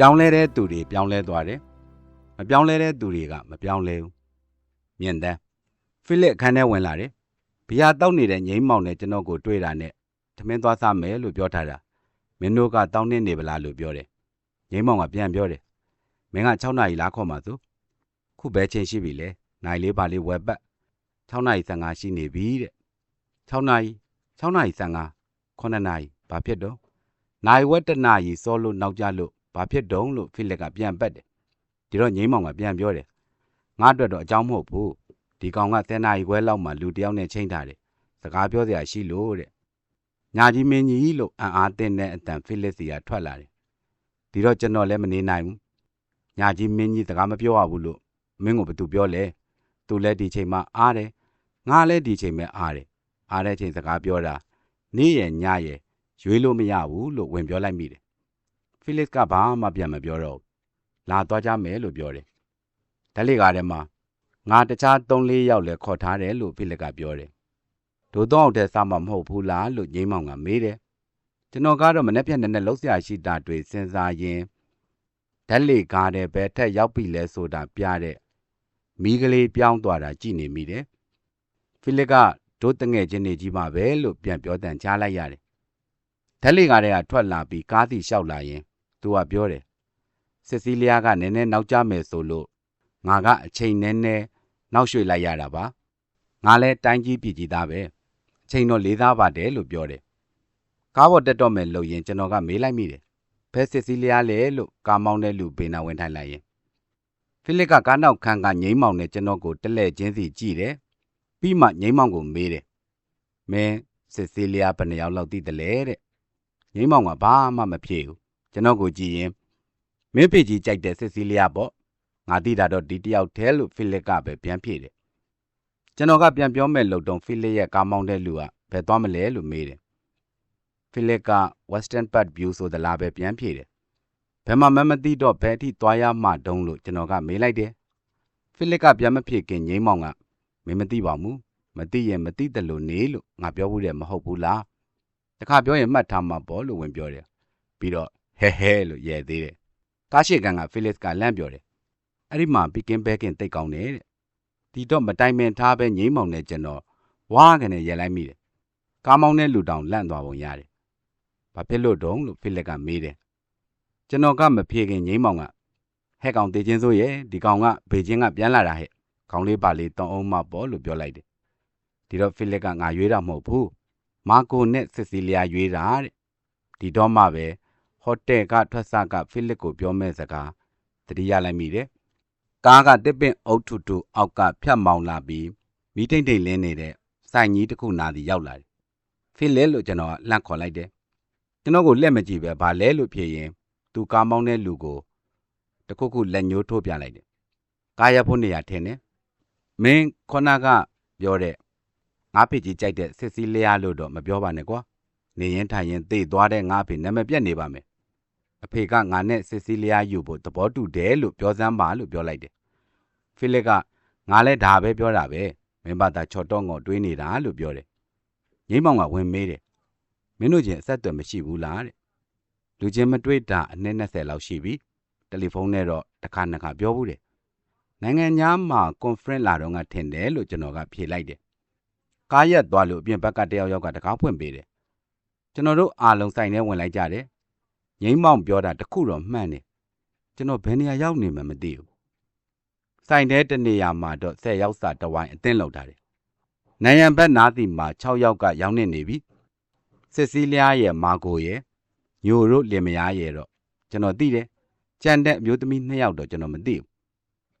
ပြောင်းလဲတဲ့သူတွေပြောင်းလဲသွားတယ်မပြောင်းလဲတဲ့သူတွေကမပြောင်းလဲဘူးမြင်တယ်ဖိလစ်အခန်းထဲဝင်လာတယ်ဘီယာတောက်နေတဲ့ငိမ့်မောင်နဲ့ကျွန်တော်ကိုတွေ့တာနဲ့သမင်းသွားစားမယ်လို့ပြောထားတာမင်းတို့ကတောင်းနေနေပလားလို့ပြောတယ်ငိမ့်မောင်ကပြန်ပြောတယ်မင်းက6နာရီလားခေါ်မှာသူခုပဲချိန်ရှိပြီလေနိုင်လေးပါလေးဝက်ပတ်6နာရီ15ရှိနေပြီတဲ့6နာရီ6နာရီ15 9နာရီဘာဖြစ်တော့နိုင်ဝက်တနာရီစောလို့နောက်ကျလို့ ဘာဖြစ်တုံးလို့ဖိလစ်ကပြန်ပတ်တယ်ဒီတော့ငိမ့်မောင်ကပြန်ပြောတယ်ငါအတွက်တော့အကြောင်းမဟုတ်ဘူးဒီကောင်က10နာရီခွဲလောက်မှလူတစ်ယောက်နဲ့ချိန်ထားတယ်စကားပြောစရာရှိလို့တဲ့ညာကြီးမင်းကြီးလို့အံ့အားသင့်တဲ့အတန်ဖိလစ်စီကထွက်လာတယ်ဒီတော့ကျွန်တော်လည်းမနေနိုင်ဘူးညာကြီးမင်းကြီးစကားမပြောရဘူးလို့မင်းကဘာသူပြောလဲသူလည်းဒီချိန်မှအားတယ်ငါလည်းဒီချိန်မှအားတယ်အားတဲ့ချိန်စကားပြောတာနေ့ရညရရွေးလို့မရဘူးလို့ဝင်ပြောလိုက်မိတယ် ဖိလစ်ကဘာမှပြန်မပြောတော့ဘူးလာသွားကြမယ်လို့ပြောတယ်ဓာတ်လေကားထဲမှာငါတခြား3-4ယောက်လည်းခေါ်ထားတယ်လို့ဖိလစ်ကပြောတယ်ဒိုတော့အောင်တဲ့စားမှမဟုတ်ဘူးလားလို့ငိမ့်မောင်ကမေးတယ်ကျွန်တော်ကတော့မနေ့ဖြန်နဲ့လှုပ်ရှားရှိတာတွေစဉ်းစားရင်းဓာတ်လေကားတဲ့ဘဲထက်ရောက်ပြီလဲဆိုတာပြတဲ့မိကလေးပြောင်းသွားတာကြည်နေမိတယ်ဖိလစ်ကဒို့တငယ်ချင်းတွေကြီးပါပဲလို့ပြန်ပြောတန်ကြားလိုက်ရတယ်ဓာတ်လေကားတဲ့ကထွက်လာပြီးကားစီလျှောက်လာရင် သူကပြောတယ်စစ်စီးလျားကနည်းနည်းနောက်ကျမယ်ဆိုလို့ငါကအချိန်နည်းနည်းနောက်ရွှေ့လိုက်ရတာပါငါလဲတိုင်းကြီးပြည်ကြီးသားပဲအချိန်တော့လေးသားပါတယ်လို့ပြောတယ်ကားပေါ်တက်တော့မယ်လို့ရင်ကျွန်တော်ကမေးလိုက်မိတယ်ဘယ်စစ်စီးလျားလဲလို့ကားမောင်းတဲ့လူဘေးနာဝင်ထိုင်လိုက်ရင်ဖိလစ်ကကားနောက်ခန်းကငိမ့်မောင်နဲ့ကျွန်တော်ကိုတက်လက်ချင်းစီကြည့်တယ်ပြီးမှငိမ့်မောင်ကိုမေးတယ်မင်းစစ်စီးလျားဘယ်နှယောက်လောက်သိတယ်လဲတဲ့ငိမ့်မောင်ကဘာမှမဖြေဘူး ကျွန်တော်ကိုကြည့်ရင်မင်းဖေကြီးကြိုက်တဲ့စစ်စီးလျားပေါ့ငါသိတာတော့ဒီတယောက်တည်းလို့ဖိလစ်ကပဲပြန်ဖြေတယ်ကျွန်တော်ကပြန်ပြောမဲ့လုံတုံဖိလစ်ရဲ့ကားမောင်းတဲ့လူကဘယ်သွားမလဲလို့မေးတယ်ဖိလစ်က Western Part View ဆိုသလားပဲပြန်ဖြေတယ်ဘယ်မှမမသိတော့ဘယ်အထိသွားရမှတုံးလို့ကျွန်တော်ကမေးလိုက်တယ်ဖိလစ်ကပြန်မဖြေခင်ငိမ့်မောင်ကမင်းမသိပါဘူးမသိရင်မသိတယ်လို့နေလို့ငါပြောဘူးတယ်မဟုတ်ဘူးလားတခါပြောရင်မှတ်ထားမှာပေါ့လို့ဝင်ပြောတယ်ပြီးတော့ ဟဲဟဲလို့ရဲသေးတယ်ကားရှိကန်ကဖိလစ်ကလန့်ပြောတယ်အဲ့ဒီမှာဘီကင်ဘဲကင်တိတ်ကောင်းတယ်တဲ့ဒီတော့မတိုင်ပင်ထားပဲငိမ့်မောင်နဲ့ကျွန်တော်ဝါကနေရဲလိုက်မိတယ်ကားမောင်းတဲ့လူတောင်လန့်သွားပုံရတယ်ဘာဖြစ်လို့တုံးလို့ဖိလစ်ကမေးတယ်ကျွန်တော်ကမဖြေခင်ငိမ့်မောင်ကဟဲ့ကောင်တေချင်းစိုးရဲ့ဒီကောင်ကဘေချင်းကပြန်လာတာဟဲ့ခေါင်းလေးပါလေးတောင်းအောင်မပေါ့လို့ပြောလိုက်တယ်ဒီတော့ဖိလစ်ကငါရွေးတာမဟုတ်ဘူးမာကိုနဲ့စစ်စီလျာရွေးတာတဲ့ဒီတော့မှပဲ ဟိုတယ်ကထွက်ဆကဖိလစ်ကိုပြောမဲ့စကားတတိယလိုက်မိတယ်ကားကတစ်ပင်အုတ်ထုထုအောက်ကဖြတ်မောင်းလာပြီးမိတိတ်တိတ်လင်းနေတဲ့စိုင်ကြီးတစ်ခုနာစီရောက်လာတယ်ဖိလစ်လို့ကျွန်တော်ကလှန့်ခေါ်လိုက်တယ်ကျွန်တော်ကိုလက်မကြည့်ပဲဗာလဲလို့ဖြေရင်သူကားမောင်းတဲ့လူကိုတခုခုလက်ညှိုးထိုးပြလိုက်တယ်ကားရဖို့နေရာထင်တယ်မင်းခုနကပြောတဲ့ငါဖေကြီးကြိုက်တဲ့စစ်စီးလျားလို့တော့မပြောပါနဲ့ကွာနေရင်ထိုင်ရင်သေသွားတဲ့ငါဖေနာမည်ပြက်နေပါမယ် အဖေကငါနဲ့စစ်စီးလျားယူဖို့သဘောတူတယ်လို့ပြောစမ်းပါလို့ပြောလိုက်တယ်ဖိလစ်ကငါလည်းဒါပဲပြောတာပဲမင်းဘာသာချော်တော့ငေါတွေးနေတာလို့ပြောတယ်ငိမ့်မောင်ကဝင်မေးတယ်မင်းတို့ချင်းအဆက်အသွယ်မရှိဘူးလားတဲ့လူချင်းမတွေ့တာအနည်း20လောက်ရှိပြီတယ်လီဖုန်းနဲ့တော့တစ်ခါနှစ်ခါပြောဘူးတယ်နိုင်ငံသားမှာ conference လာတော့ငါထင်တယ်လို့ကျွန်တော်ကဖြေလိုက်တယ်ကားရက်သွားလို့အပြင်ဘက်ကတယောက်ယောက်ကတကားဖွင့်ပေးတယ်ကျွန်တော်တို့အားလုံးဆိုင်ထဲဝင်လိုက်ကြတယ် ငိမ့်မောင်ပြောတာတခုတော့မှန်တယ်ကျွန်တော်ဘယ်နေရာရောက်နေမှမသိဘူးဆိုင်ထဲတနေရာမှာတော့10ယောက်စာတဝိုင်းအသင်းလောက်ထားတယ်နိုင်ရန်ဘက်နားစီမှာ6ယောက်ကရောင်းနေနေပြီစစ်စည်းလျားရဲ့မာကိုရဲ့ညိုတို့လင်မယားရဲ့တော့ကျွန်တော်သိတယ်ကြံတဲ့အမျိုးသမီး2ယောက်တော့ကျွန်တော်မသိဘူး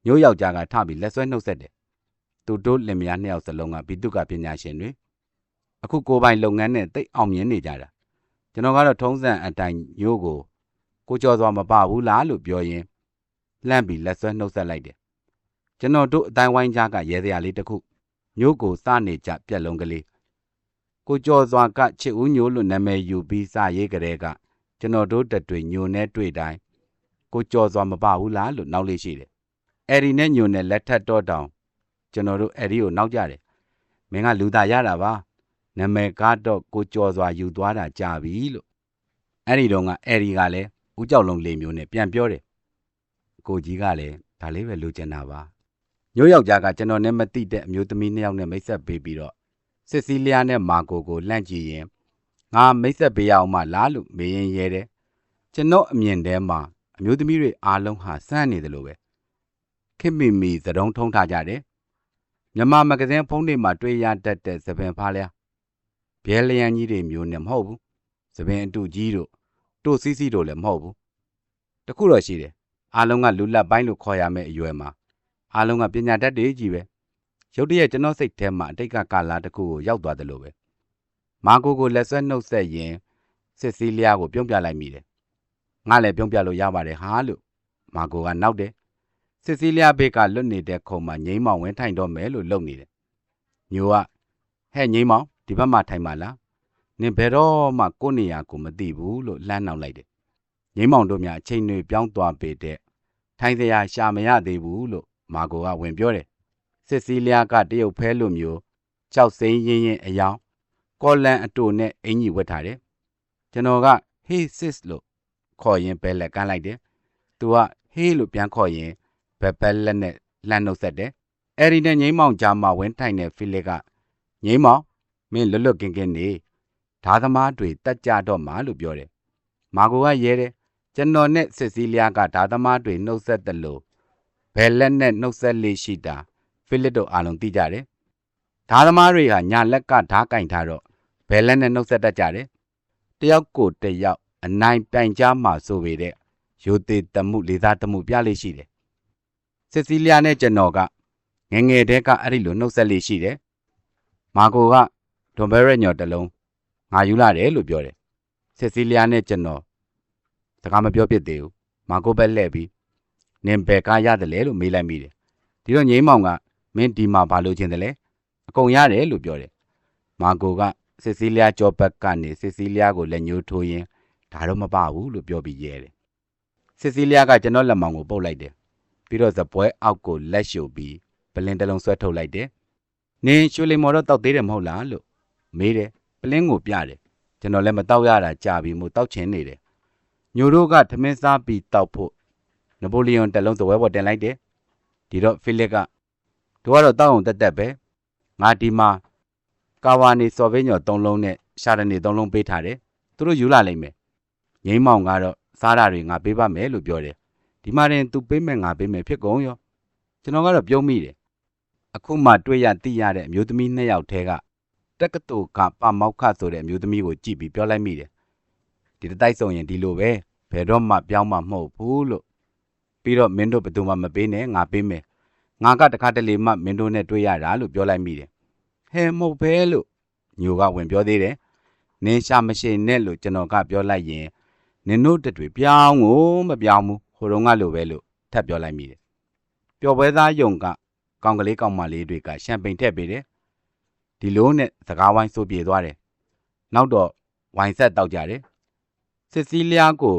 ညိုယောက်ျားကထပြီးလက်ဆွဲနှုတ်ဆက်တယ်သူတို့လင်မယား2ယောက်စလုံးကဘိတုကပညာရှင်တွေအခုကိုပိုင်လုပ်ငန်းနဲ့တိတ်အောင်မြင်နေကြတာ ကျွန်တော်ကတော့ထုံးစံအတိုင်းညိုကိုကိုကြော်စွာမပဘူးလားလို့ပြောရင်လှမ်းပြီးလက်ဆွဲနှုတ်ဆက်လိုက်တယ်ကျွန်တော်တို့အတိုင်းဝိုင်းကြားကရဲစရာလေးတစ်ခုညိုကိုစနေကြပြက်လုံးကလေးကိုကြော်စွာကချစ်ဦးညိုလို့နာမည်ယူပြီးစရေးကြတဲ့ကကျွန်တော်တို့တတွေညိုနဲ့တွေ့တိုင်းကိုကြော်စွာမပဘူးလားလို့နောက်လေးရှိတယ်အဲ့ဒီနဲ့ညိုနဲ့လက်ထက်တော့တောင်ကျွန်တော်တို့အဲ့ဒီကိုနောက်ကြတယ်မင်းကလူသားရတာပါ နာမည်ကတော့ကိုကြော်စွာယူသွားတာကြာပြီလို့အဲ့ဒီတော့ကအဲ့ဒီကလည်းဦးကြောက်လုံးလေမျိုးနဲ့ပြန်ပြောတယ်ကိုကြီးကလည်းဒါလေးပဲလိုချင်တာပါညို့ယောက်ျားကကျွန်တော်နဲ့မတိတဲ့အမျိုးသမီးနှစ်ယောက်နဲ့မိတ်ဆက်ပေးပြီးတော့စစ်စီးလျားနဲ့မာကိုကိုလှန့်ကြည့်ရင်ငါမိတ်ဆက်ပေးရအောင်မလားလို့မေးရင်ရဲတယ်ကျွန်တော်အမြင်ထဲမှာအမျိုးသမီးတွေအားလုံးဟာစမ်းနေတယ်လို့ပဲခင်မီမီသတုံးထုံးထားကြတယ်မြန်မာမဂဇင်းဖုန်းတွေမှာတွေ့ရတတ်တဲ့သပင်ဖားလျား ဘဲလျံကြီးတွေမျိုးနဲ့မဟုတ်ဘူးသပင်အတူကြီးတို့တို့စီးစီးတို့လည်းမဟုတ်ဘူးတခုတော့ရှိတယ်အားလုံးကလူလက်ပိုင်းလို့ခေါ်ရမယ့်အရွယ်မှာအားလုံးကပညာတတ်တွေကြီးပဲရုတ်တရက်ကျွန်တော်စိတ်ထဲမှာအတိတ်ကကာလာတစ်ခုကိုရောက်သွားတယ်လို့ပဲမာကိုကိုလက်ဆွဲနှုတ်ဆက်ရင်စစ်စည်းလျားကိုပြုံးပြလိုက်မိတယ်ငါလည်းပြုံးပြလို့ရပါတယ်ဟာလို့မာကိုကနောက်တယ်စစ်စည်းလျားဘေးကလွတ်နေတဲ့ခုံမှာငိမ့်မောင်ဝင်ထိုင်တော့မယ်လို့လုပ်နေတယ်ညိုကဟဲ့ငိမ့်မောင် ဒီဘက်မှာထိုင်ပါလားနင်ဘယ်တော့မှကိုယ့်နေရာကိုမသိဘူးလို့လှမ်းနှောင်လိုက်တယ်ငိမ့်မောင်တို့များအချိန်တွေပြောင်းသွားပေတဲ့ထိုင်စရာရှာမရသေးဘူးလို့မာကိုကဝင်ပြောတယ်စစ်စည်းလျားကတရုတ်ဖဲလိုမျိုးကြောက်စိမ့်ရင်းရင်အယောင်ကော်လန်အတူနဲ့အင်ကြီးဝတ်ထားတယ်ကျွန်တော်က hey sis လို့ခေါ်ရင်ဘဲလက်ကမ်းလိုက်တယ်သူက hey လို့ပြန်ခေါ်ရင်ဘက်ဘက်လက်နဲ့လှမ်းနှုတ်ဆက်တယ်အဲ့ဒီနဲ့ငိမ့်မောင်ကြားမှာဝင်ထိုင်တဲ့ဖိလစ်ကငိမ့်မောင် မင်းလွတ်လွတ်ကင်းကင်းနေဓာသမားတွေတက်ကြတော့မှလို့ပြောတယ်မာကိုကရဲတယ်ကျွန်တော်နဲ့စစ်စည်းလျားကဓာသမားတွေနှုတ်ဆက်တယ်လို့ဘယ်လက်နဲ့နှုတ်ဆက်လေးရှိတာဖိလစ်တို့အားလုံးသိကြတယ်ဓာသမားတွေဟာညာလက်ကဓာကင်ထားတော့ဘယ်လက်နဲ့နှုတ်ဆက်တတ်ကြတယ်တယောက်ကိုတယောက်အနိုင်ပြိုင်ကြမှာဆိုပေတဲ့ရိုသေတမှုလေးစားတမှုပြလေးရှိတယ်စစ်စည်းလျားနဲ့ကျွန်တော်ကငယ်ငယ်တည်းကအဲ့ဒီလိုနှုတ်ဆက်လေးရှိတယ်မာကိုက ဒွန်ဘဲရက်ညော်တလုံးငါယူလာတယ်လို့ပြောတယ်စစ်စည်းလျားနဲ့ကျွန်တော်စကားမပြောဖြစ်သေးဘူးမာကိုပဲလှည့်ပြီးနင်ဘယ်ကားရတယ်လဲလို့မေးလိုက်မိတယ်ဒီတော့ငိမ့်မောင်ကမင်းဒီမှာဘာလို့ချင်းတယ်လဲအကုန်ရတယ်လို့ပြောတယ်မာကိုကစစ်စည်းလျားကြောဘက်ကနေစစ်စည်းလျားကိုလက်ညှိုးထိုးရင်းဒါတော့မပဘူးလို့ပြောပြီးရဲတယ်စစ်စည်းလျားကကျွန်တော်လက်မောင်ကိုပုတ်လိုက်တယ်ပြီးတော့ဇပွဲအောက်ကိုလက်ရှုပ်ပြီးပလင်းတစ်လုံးဆွဲထုတ်လိုက်တယ်နင်ရွှေလီမော်တော့တောက်သေးတယ်မဟုတ်လားလို့ မေးတယ်ပလင်းကိုပြတယ်ကျွန်တော်လည်းမတောက်ရတာကြာပြီမို့တောက်ချင်နေတယ်ညိုတို့ကထမင်းစားပြီးတောက်ဖို့နပိုလီယွန်တစ်လုံးသပွဲပေါ်တင်လိုက်တယ်ဒီတော့ဖိလစ်ကတို့ကတော့တောက်အောင်တက်တက်ပဲငါဒီမှာကာဝါနီစော်ဘင်းညော်၃လုံးနဲ့ရှာရနေ၃လုံးပေးထားတယ်သူတို့ယူလာလိမ့်မယ်ငိမ့်မောင်ကတော့စားတာတွေငါပေးပါမယ်လို့ပြောတယ်ဒီမှာရင် तू ပေးမယ်ငါပေးမယ်ဖြစ်ကုန်ရောကျွန်တော်ကတော့ပြုံးမိတယ်အခုမှတွေ့ရသိရတဲ့အမျိုးသမီးနှစ်ယောက်ထဲက တက္ကသိုလ်ကပမောက္ခဆိုတဲ့အမျိုးသမီးကိုကြည့်ပြီးပြောလိုက်မိတယ်ဒီတိုက်ဆုံရင်ဒီလိုပဲဘယ်တော့မှပြောင်းမှမဟုတ်ဘူးလို့ပြီးတော့မင်းတို့ဘယ်သူမှမပေးနဲ့ငါပေးမယ်ငါကတခါတလေမှမင်းတို့နဲ့တွေ့ရတာလို့ပြောလိုက်မိတယ်ဟဲမဟုတ်ပဲလို့ညိုကဝင်ပြောသေးတယ်နင်းရှာမရှိနဲ့လို့ကျွန်တော်ကပြောလိုက်ရင်နင်တို့တတွေပြောင်းကိုမပြောင်းဘူးဟိုတုန်းကလိုပဲလို့ထပ်ပြောလိုက်မိတယ်ပျော်ပွဲသားယုံကကောင်ကလေးကောင်မလေးတွေကရှမ်ပိန်ထည့်ပေးတယ် ဒီလိုနဲ့စကားဝိုင်းဆိုပြေသွားတယ်နောက်တော့ဝိုင်းဆက်တောက်ကြတယ်စစ်စည်းလျားကို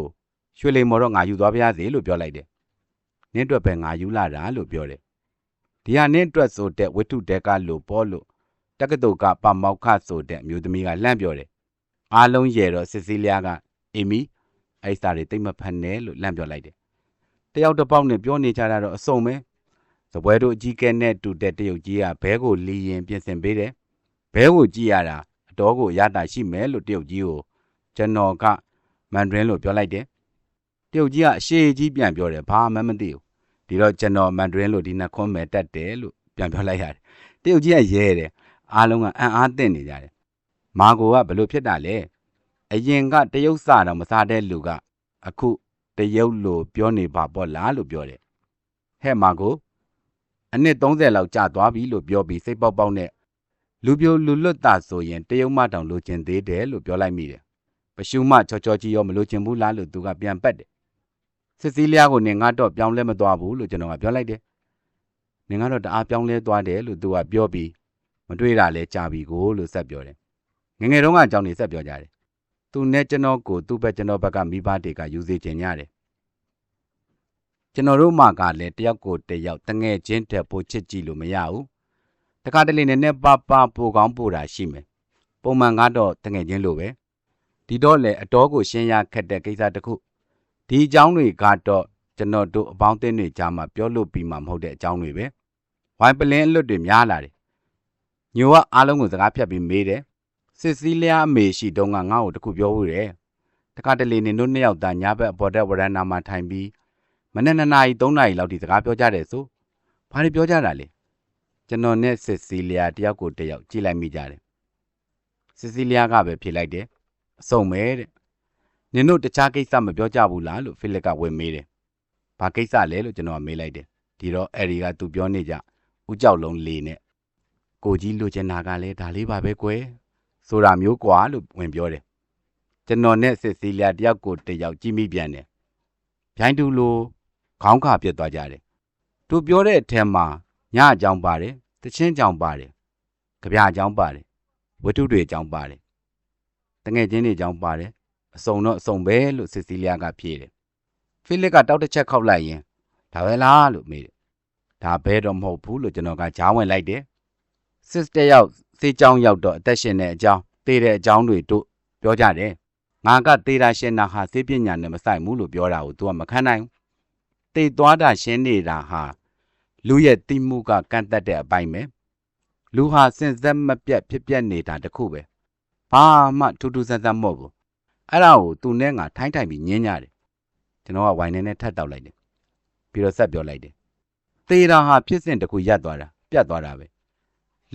ရွှေလိမ်မော်တော့ငါယူသွားပါရစေလို့ပြောလိုက်တယ်နင်းအတွက်ပဲငါယူလာတာလို့ပြောတယ်ဒီဟာနင်းအတွက်ဆိုတဲ့ဝိတုတဲကလို့ပေါ်လို့တက္ကသိုလ်ကပမောက္ခဆိုတဲ့အမျိုးသမီးကလှမ်းပြောတယ်အားလုံးရဲတော့စစ်စည်းလျားကအီမီအဲ့စာတွေတိတ်မဖက်နဲ့လို့လှမ်းပြောလိုက်တယ်တယောက်တစ်ပေါက်နဲ့ပြောနေကြတာတော့အစုံပဲစပွဲတို့အကြီးကဲနဲ့တူတဲ့တရုတ်ကြီးကဘဲကိုလီရင်ပြင်ဆင်ပေးတယ် ဘဲကိုကြည့်ရတာအတော်ကိုရတာရှိမယ်လို့တရုတ်ကြီးကိုကျွန်တော်ကမန်ဒရင်းလို့ပြောလိုက်တယ်တရုတ်ကြီးကအရှိကြီးပြန်ပြောတယ်ဘာမှမသိဘူးဒီတော့ကျွန်တော်မန်ဒရင်းလို့ဒီနှခွန်းမယ်တက်တယ်လို့ပြန်ပြောလိုက်ရတယ်တရုတ်ကြီးကရဲတယ်အားလုံးကအံ့အားသင့်နေကြတယ်မာကိုကဘလို့ဖြစ်တာလဲအရင်ကတရုတ်စာတော့မစားတဲ့လူကအခုတရုတ်လိုပြောနေပါပေါ့လားလို့ပြောတယ်ဟဲ့မာကိုအနှစ်30လောက်ကြာသွားပြီလို့ပြောပြီးစိတ်ပေါက်ပေါက်နဲ့ လူပြိုလူလွတ်တာဆိုရင်တရုတ်မတောင်လိုချင်သေးတယ်လို့ပြောလိုက်မိတယ်ပရှုမချောချောကြီးရောမလိုချင်ဘူးလားလို့သူကပြန်ပတ်တယ်စစ်စည်းလျားကိုနင်ငါတော့ပြောင်းလဲမသွားဘူးလို့ကျွန်တော်ကပြောလိုက်တယ်နင်ကတော့တအားပြောင်းလဲသွားတယ်လို့သူကပြောပြီးမတွေ့တာလဲကြာပြီကိုလို့ဆက်ပြောတယ်ငငယ်တုန်းကအကြောင်းတွေဆက်ပြောကြတယ်သူနဲ့ကျွန်တော်ကိုသူ့ဘက်ကျွန်တော်ဘက်ကမိဘတွေကယူစေချင်ကြတယ်ကျွန်တော်တို့မှကလည်းတယောက်ကိုတယောက်တငယ်ချင်းတက်ပိုချစ်ကြည့်လို့မရဘူးတ ခါတလေနဲ့နဲ့ပပပိုကောင်းပိုတာရှိမယ်ပုံမှန်ကတော့တငယ်ချင်းလိုပဲဒီတော့လေအတော်ကိုရှင်းရခက်တဲ့ကိစ္စတစ်ခုဒီအကြောင်းတွေကတော့ကျွန်တော်တို့အပေါင်းအသင်းတွေကြားမှာပြောလို့ပြီးမှမဟုတ်တဲ့အကြောင်းတွေပဲဝိုင်ပလင်းအလွတ်တွေများလာတယ်ညိုကအားလုံးကိုစကားဖြတ်ပြီးမေးတယ်စစ်စည်းလျားအမေရှိတုန်းကငါ့ကိုတခုပြောဦးတယ်တခါတလေနေတို့နှစ်ယောက်သားညာဘက်အပေါ်တက်ဝရန်နာမှာထိုင်ပြီးမနေ့နှစ်နာရီသုံးနာရီလောက်ဒီစကားပြောကြတယ်ဆိုဘာတွေပြောကြတာလဲ ကျွန်တော်နဲ့စစ်စည်းလျားတယောက်ကိုတယောက်ကြည့်လိုက်မိကြတယ်စစ်စည်းလျားကပဲဖြေလိုက်တယ်အစုံပဲတဲ့နင်တို့တခြားကိစ္စမပြောကြဘူးလားလို့ဖိလစ်ကဝင်မေးတယ်ဘာကိစ္စလဲလို့ကျွန်တော်ကမေးလိုက်တယ်ဒီတော့အဲ့ဒီကသူပြောနေကြဦးကြောက်လုံးလေးနဲ့ကိုကြီးလူချင်တာကလည်းဒါလေးပါပဲကွယ်ဆိုတာမျိုးကွာလို့ဝင်ပြောတယ်ကျွန်တော်နဲ့စစ်စည်းလျားတယောက်ကိုတယောက်ကြည့်မိပြန်တယ်ဗျိုင်းတူလိုခေါင်းခါပြတ်သွားကြတယ်သူပြောတဲ့အထက်မှာ ညအကြောင်းပါတယ်တချင်းကြောင်ပါတယ်ကြပြအကြောင်းပါတယ်ဝတ္ထုတွေအကြောင်းပါတယ်တငယ်ချင်းတွေအကြောင်းပါတယ်အစုံတော့အစုံပဲလို့စစ်စည်းလျားကဖြေတယ်ဖိလစ်ကတောက်တစ်ချက်ခောက်လိုက်ရင်ဒါပဲလားလို့မေးတယ်ဒါဘဲတော့မဟုတ်ဘူးလို့ကျွန်တော်ကကြားဝင်လိုက်တယ်စစ်တယောက်စေးကြောင်းရောက်တော့အသက်ရှင်တဲ့အကြောင်းတေးတဲ့အကြောင်းတွေတို့ပြောကြတယ်ငါကတေးတာရှင်နာဟာစေးပညာနဲ့မဆိုင်ဘူးလို့ပြောတာကို तू ကမခံနိုင်ဘူးတေးသွားတာရှင်းနေတာဟာ လူရဲ့တိမှုကကန့်သက်တဲ့အပိုင်းပဲလူဟာစင်စက်မပြတ်ဖြစ်ပြက်နေတာတခုပဲဘာမှထူးထူးဆန်းဆန်းမဟုတ်ဘူးအဲ့ဒါကိုသူနဲ့ငါထိုင်းထိုင်ပြီးညင်းကြတယ်ကျွန်တော်ကဝိုင်နေနဲ့ထပ်တောက်လိုက်တယ်ပြီးတော့ဆက်ပြောလိုက်တယ်သေတာဟာဖြစ်စဉ်တစ်ခုရပ်သွားတာပြတ်သွားတာပဲ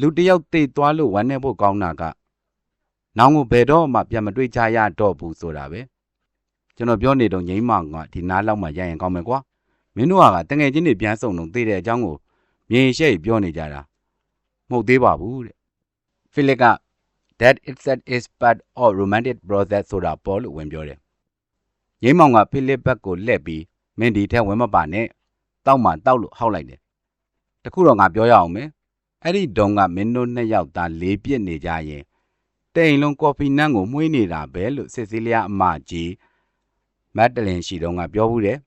လူတယောက်သေသွားလို့ဝမ်းနေဖို့ကောင်းတာကနောင်ကိုဘယ်တော့မှပြန်မတွေ့ကြရတော့ဘူးဆိုတာပဲကျွန်တော်ပြောနေတော့ငိမ့်မောင်ကဒီနားလောက်မှရရင်ကောင်းမယ်ကွာ မင်းတို့ကတငယ်ချင်းတွေပြန်ဆုံတော့သေတဲ့အကြောင်းကိုမြင်ရှက်ပြောနေကြတာမဟုတ်သေးပါဘူးတဲ့ဖိလစ်က that itself is part of romantic process ဆိုတာပေါ်လို့ဝင်ပြောတယ်ငိမ့်မောင်ကဖိလစ်ဘက်ကိုလှည့်ပြီးမင်းဒီထဲဝင်မပါနဲ့တောက်မှတောက်လို့ဟောက်လိုက်တယ်တခုတော့ငါပြောရအောင်မယ်အဲ့ဒီတုန်းကမင်းတို့နှစ်ယောက်သားလေးပြစ်နေကြရင်တိန်လုံးကော်ဖီနန်းကိုမှုေးနေတာပဲလို့စစ်စည်းလျားအမကြီးမတ်တလင်ရှိတုန်းကပြောဘူးတယ်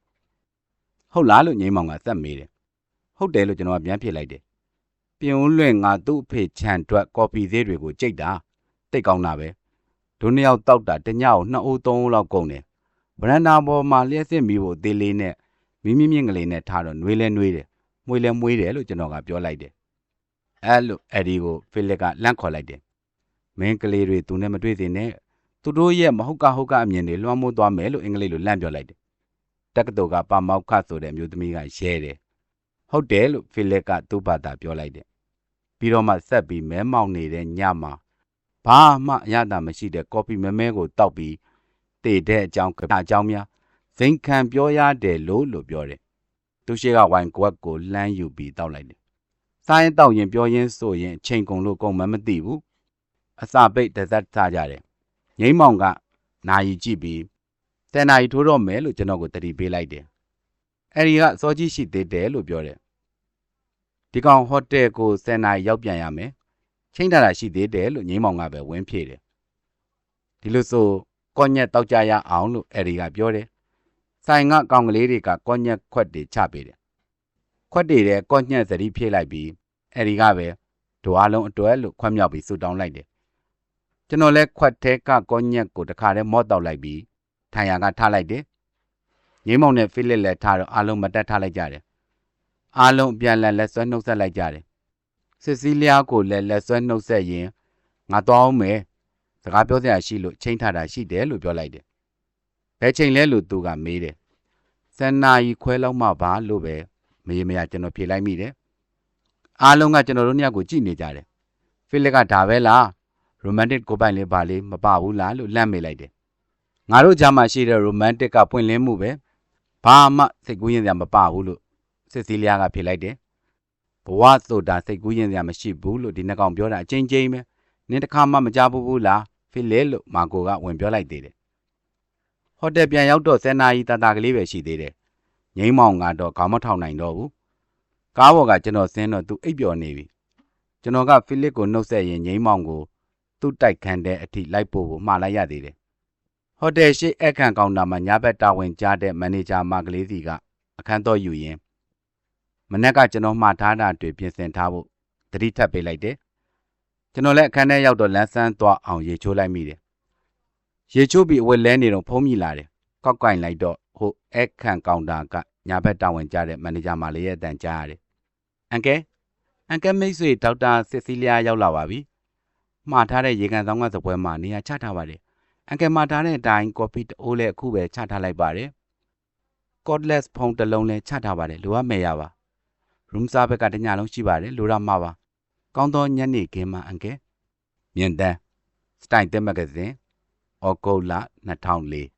ဟုတ်လားလို့ငိမ့်မောင်ကစက်မေးတယ်ဟုတ်တယ်လို့ကျွန်တော်ကပြန်ဖြေလိုက်တယ်ပြင်ဦးလွင်ငါသူ့အဖေခြံအတွက်ကော်ဖီသေးတွေကိုကြိတ်တာတိတ်ကောင်းတာပဲဒုနှစ်ယောက်တောက်တာတညကိုနှစ်အိုးသုံးအိုးလောက်ကုန်တယ်ဗရန်ဒါပေါ်မှာလျှက်စစ်မီးဖို့သေးလေးနဲ့မိမိမြင့်ကလေးနဲ့ထားတော့နှွေးလဲနှွေးတယ်မွေးလဲမွေးတယ်လို့ကျွန်တော်ကပြောလိုက်တယ်အဲ့လိုအဲ့ဒီကိုဖိလစ်ကလန့်ခေါ်လိုက်တယ်မင်းကလေးတွေသူနဲ့မတွေ့သေးနဲ့သူတို့ရဲ့မဟုတ်ကဟုတ်ကအမြင်တွေလွှမ်းမိုးသွားမယ်လို့အင်္ဂလိပ်လိုလန့်ပြောလိုက်တယ် တက္ကသိုလ်ကပါမောက်ခဆိုတဲ့မျိုးသမီးကရဲတယ်ဟုတ်တယ်လို့ဖိလစ်ကသူ့ဘာသာပြောလိုက်တယ်ပြီးတော့မှဆက်ပြီးမဲမောင်နေတဲ့ညမှာဘာမှအရသာမရှိတဲ့ကော်ဖီမဲမဲကိုတောက်ပြီးတည်တဲ့အကြောင်းကအကြောင်းများဇိမ်ခံပြောရတယ်လို့လို့ပြောတယ်သူရှိကဝိုင်ကွက်ကိုလှမ်းယူပြီးတောက်လိုက်တယ်စားရင်တောက်ရင်ပြောရင်းဆိုရင်အချိန်ကုန်လို့ကုန်မှမသိဘူးအစာပိတ်တစ်သက်စားကြတယ်ငိမ့်မောင်ကနာယီကြည့်ပြီး တန်နာယီထိုးတော့မယ်လို့ကျွန်တော်ကိုတတိပေးလိုက်တယ်အဲဒီကစောကြီးရှိသေးတယ်လို့ပြောတယ်ဒီကောင်ဟိုတယ်ကိုစန်နာရီရောက်ပြန်ရမယ်ချိန်ထားတာရှိသေးတယ်လို့ငိမ့်မောင်ကပဲဝင်းဖြေတယ်ဒီလိုဆိုကောညက်တောက်ကြရအောင်လို့အဲဒီကပြောတယ်ဆိုင်ကကောင်ကလေးတွေကကောညက်ခွက်တွေချပေးတယ်ခွက်တွေတဲ့ကောညက်စရီဖြည့်လိုက်ပြီးအဲဒီကပဲဒွားလုံးအတွဲလို့ခွက်မြောက်ပြီးဆူတောင်းလိုက်တယ်ကျွန်တော်လဲခွက်ထဲကကောညက်ကိုတခါတည်းမော့တောက်လိုက်ပြီး ထိုင်ရကထားလိုက်တယ်ငိမ့်မောင်နဲ့ဖိလစ်လည်းထားတော့အားလုံးမတက်ထားလိုက်ကြတယ်အားလုံးပြန်လက်လက်ဆွဲနှုတ်ဆက်လိုက်ကြတယ်စစ်စည်းလျားကိုလည်းလက်ဆွဲနှုတ်ဆက်ရင်ငါသွားအောင်မယ်စကားပြောစရာရှိလို့ချိန်ထားတာရှိတယ်လို့ပြောလိုက်တယ်ဘယ်ချိန်လဲလို့သူကမေးတယ်စံနာရီခွဲလောက်မှပါလို့ပဲမေးမရကျွန်တော်ဖြေလိုက်မိတယ်အားလုံးကကျွန်တော်တို့ညကိုကြည့်နေကြတယ်ဖိလစ်ကဒါပဲလားရိုမန်တစ်ကိုပိုင်လေးပါလေးမပဘူးလားလို့လန့်မေးလိုက်တယ် ငါတို့ကြားမှာရှိတဲ့ရိုမန်တစ်ကပွင့်လင်းမှုပဲဘာမှစိတ်ကူးရင်စရာမပဘူးလို့စစ်စည်းလျားကဖြေလိုက်တယ်ဘဝဆိုတာစိတ်ကူးရင်စရာမရှိဘူးလို့ဒီနှကောင်ပြောတာအချင်းချင်းပဲနင်းတစ်ခါမှမကြဘူးဘူးလားဖိလစ်လို့မာကိုကဝင်ပြောလိုက်သေးတယ်ဟိုတယ်ပြန်ရောက်တော့ဆယ်နာရီတတာကလေးပဲရှိသေးတယ်ငိမ့်မောင်ကတော့ခေါင်းမထောင်နိုင်တော့ဘူးကားပေါ်ကကျွန်တော်ဆင်းတော့သူအိပ်ပျော်နေပြီကျွန်တော်ကဖိလစ်ကိုနှုတ်ဆက်ရင်ငိမ့်မောင်ကိုသူ့တိုက်ခန်းတဲ့အထိလိုက်ပို့ဖို့မှားလိုက်ရသေးတယ် ဟိုတယ်ရှိအခန့်ကောင်တာမှာညဘက်တာဝန်ကြားတဲ့မန်နေဂျာမကလေးစီကအခန်းတော့ယူရင်မနေ့ကကျွန်တော်မှားထားတာတွေပြင်ဆင်ထားဖို့တတိထပ်ပေးလိုက်တယ်ကျွန်တော်လည်းအခန်းထဲရောက်တော့လမ်းဆန်းသွားအောင်ရေချိုးလိုက်မိတယ်ရေချိုးပြီးအဝက်လဲနေတော့ဖုံးမိလာတယ်ကောက်ကင်လိုက်တော့ဟိုအခန့်ကောင်တာကညာဘက်တာဝန်ကျတဲ့မန်နေဂျာမာလေးရဲ့အတန်ကြားရတယ်။အန်ကဲအန်ကဲမိတ်ဆွေဒေါက်တာစစ်စီလျာရောက်လာပါပြီ။မှားထားတဲ့ရေကန်ဆောင်ကစပွဲမှာနေရာချထားပါတယ်။ အန်ကဲမှားထားတဲ့အတိုင်းကော်ဖီတအိုးလည်းအခုပဲချထားလိုက်ပါတယ်။ cordless ဖုန်းတစ်လုံးလည်းချထားပါတယ်လိုအပ်မယ်ရပါ။ room service ကတညလုံးရှိပါတယ်လိုရမှာပါ။ကောင်းသောညနေခင်းမှာအန်ကဲမြင်တန်းစတိုင်တက်မဂ္ဂဇင်းဩဂုတ်လ2004